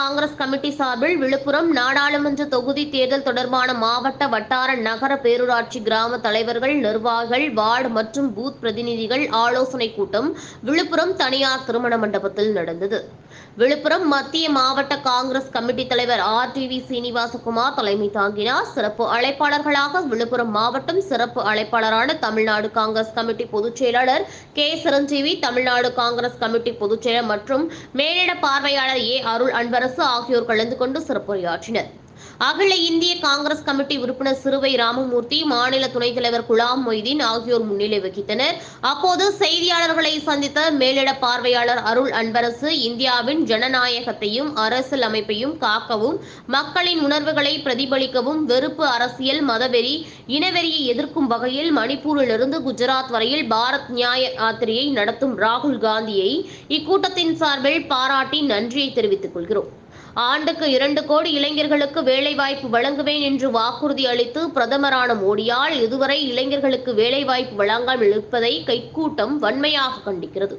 Congress committee சார்பில் விழுப்புரம் நாடாளுமன்ற தொகுதி தேர்தல் தொடர்பான மாவட்ட வட்டார நகர பேரூராட்சி கிராம தலைவர்கள் நிர்வாகிகள் வார்டு மற்றும் பூத் பிரதிநிதிகள் ஆலோசனைக் கூட்டம் விழுப்புரம் தனியார் திருமண மண்டபத்தில் நடந்தது. விழுப்புரம் மத்திய மாவட்ட காங்கிரஸ் கமிட்டி தலைவர் ஆர் டி வி சீனிவாசகுமார் தலைமை தாங்கினார். சிறப்பு அழைப்பாளர்களாக விழுப்புரம் மாவட்டம் சிறப்பு அழைப்பாளரான தமிழ்நாடு காங்கிரஸ் கமிட்டி பொதுச் செயலாளர் கே. சிரஞ்சீவி தமிழ்நாடு காங்கிரஸ் கமிட்டி பொதுச் செயலர் மற்றும் மேலிட பார்வையாளர் ஏ. அருள் அன்பரசு ஆகியோர் கலந்து கொண்டு சிறப்புரையாற்றினர். அகில இந்திய காங்கிரஸ் கமிட்டி உறுப்பினர் சிறுவை ராமமூர்த்தி மாநில துணைத் தலைவர் குலாம் மொய்தீன் ஆகியோர் முன்னிலை வகித்தனர். அப்போது செய்தியாளர்களை சந்தித்த மேலிட பார்வையாளர் அருள் அன்பரசு இந்தியாவின் ஜனநாயகத்தையும் அரசியல் அமைப்பையும் காக்கவும் மக்களின் உணர்வுகளை பிரதிபலிக்கவும் வெறுப்பு அரசியல் மதவெறி இனவெறியை எதிர்க்கும் வகையில் மணிப்பூரிலிருந்து குஜராத் வரையில் பாரத் நியாய யாத்திரையை நடத்தும் ராகுல் காந்தியை இக்கூட்டத்தின் சார்பில் பாராட்டி நன்றியை தெரிவித்துக் கொள்கிறோம். ஆண்டுக்கு இரண்டு கோடி இளைஞர்களுக்கு வேலைவாய்ப்பு வழங்குவேன் என்று வாக்குறுதி அளித்து பிரதமரான மோடியால் இதுவரை இளைஞர்களுக்கு வேலைவாய்ப்பு வழங்காமல் இருப்பதை கைக்கூட்டம் வன்மையாக கண்டிக்கிறது.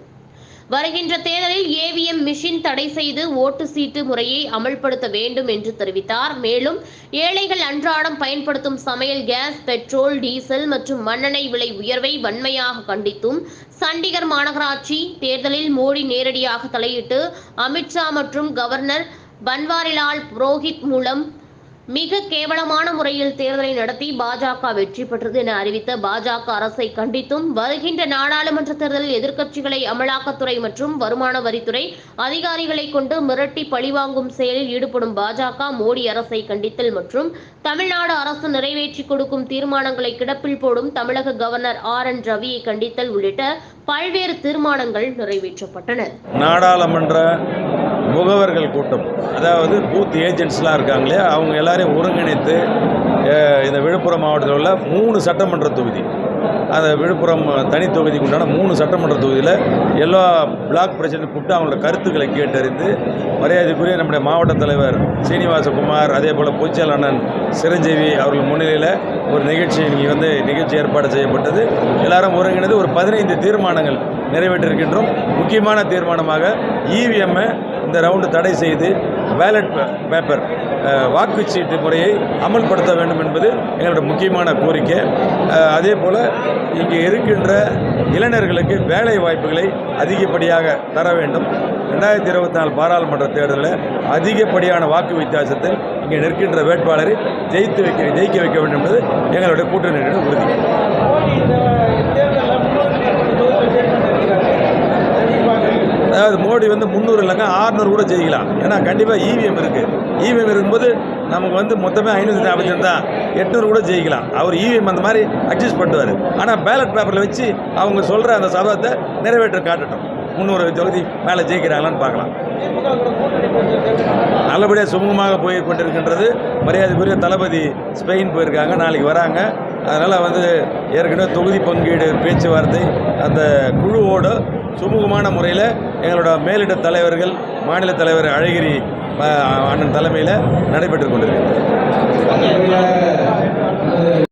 வருகின்ற தேர்தலில் ஏவிஎம் மிஷின் தடை செய்து ஓட்டு சீட்டு முறையை அமல்படுத்த வேண்டும் என்று தெரிவித்தார். மேலும் ஏழைகள் அன்றாடம் பயன்படுத்தும் சமையல் கேஸ் பெட்ரோல் டீசல் மற்றும் மண்ணெண்ணெய் விலை உயர்வை வன்மையாக கண்டித்தும் சண்டிகர் மாநகராட்சி தேர்தலில் மோடி நேரடியாக தலையிட்டு அமித்ஷா மற்றும் கவர்னர் பன்வாரிலால் புரோஹித் மூலம் மிக கேவலமான முறையில் தேர்தலை நடத்தி பாஜக வெற்றி பெற்றது என அறிவித்த பாஜக அரசை கண்டித்தும் வருகின்ற நாடாளுமன்ற தேர்தலில் எதிர்க்கட்சிகளை அமலாக்கத்துறை மற்றும் வருமான வரித்துறை அதிகாரிகளை கொண்டு மிரட்டி பழிவாங்கும் செயலில் ஈடுபடும் பாஜக மோடி அரசை கண்டித்தல் மற்றும் தமிழ்நாடு அரசு நிறைவேற்றி கொடுக்கும் தீர்மானங்களை கிடப்பில் போடும் தமிழக கவர்னர் ஆர் என் ரவியை கண்டித்தல் உள்ளிட்ட பல்வேறு தீர்மானங்கள் நிறைவேற்றப்பட்டன. நாடாளுமன்ற முகவர்கள் கூட்டம். அதாவது பூத் ஏஜென்ட்ஸ்லாம் இருக்காங்களே அவங்க எல்லாரையும் ஒருங்கிணைத்து இந்த விழுப்புரம் மாவட்டத்தில் உள்ள மூணு சட்டமன்ற தொகுதி. அந்த விழுப்புரம் தனி தொகுதிக்கு உண்டான மூணு சட்டமன்ற தொகுதியில் எல்லா பிளாக் பிரசிடென்ட் கூப்பிட்டு அவங்களோட கருத்துக்களை கேட்டறிந்து மரியாதைக்குரிய நம்முடைய மாவட்ட தலைவர் சீனிவாசகுமார் அதே போல் பொதுச்செயல் அண்ணன் சிரஞ்சீவி அவர்கள் முன்னிலையில் ஒரு நிகழ்ச்சி இங்கே வந்து நிகழ்ச்சி ஏற்பாடு செய்யப்பட்டது. எல்லாரும் ஒருங்கிணைந்து ஒரு பதினைந்து தீர்மானங்கள் நிறைவேற்றிருக்கின்றோம். முக்கியமான தீர்மானமாக இவிஎம்மை இந்த ரவுண்டு தடை செய்து பேலட் பேப்பர் வாக்குச்சீட்டு முறையை அமல்படுத்த வேண்டும் என்பது எங்களோட முக்கியமான கோரிக்கை. அதே போல் இங்கே இருக்கின்ற இளைஞர்களுக்கு வேலை வாய்ப்புகளை அதிகப்படியாக தர வேண்டும். ரெண்டாயிரத்தி இருபத்தி நாலு பாராளுமன்ற தேர்தலில் அதிகப்படியான வாக்கு வித்தியாசத்தில் இங்கே நிற்கின்ற வேட்பாளரை ஜெயித்து வைக்க ஜெயிக்க வைக்க வேண்டும் என்பது எங்களுடைய கூட்டணியினுடைய உறுதி அதாவது மோடி வந்து முந்நூறு இல்லைங்க கூட ஜெயிக்கலாம். ஏன்னா கண்டிப்பாக இவிஎம் இருக்குது இவிஎம் இருக்கும்போது நமக்கு வந்து மொத்தமே ஐநூற்றி நாற்பத்தி ரெண்டு தான் எட்நூறு கூட ஜெயிக்கலாம். அவர் இவிஎம் அந்த மாதிரி அட்ஜஸ்ட் பண்ணுவார். ஆனால் பேலட் பேப்பரில் வச்சு அவங்க சொல்கிற அந்த சபதத்தை நிறைவேற்ற காட்டட்டும். முந்நூறு தொகுதி மேலே ஜெயிக்கிறாங்களான்னு பார்க்கலாம். நல்லபடியாக சுமூகமாக போய் கொண்டிருக்கின்றது. மரியாதைக்குரிய தளபதி ஸ்பெயின் போயிருக்காங்க. நாளைக்கு வராங்க. அதனால் வந்து ஏற்கனவே தொகுதி பங்கீடு பேச்சுவார்த்தை அந்த குழுவோடு சுமூகமான முறையில் எங்களோட மேலிட தலைவர்கள் மாநில தலைவர் அழகிரி அண்ணன் தலைமையில் நடைபெற்று கொண்டிருக்கிறது.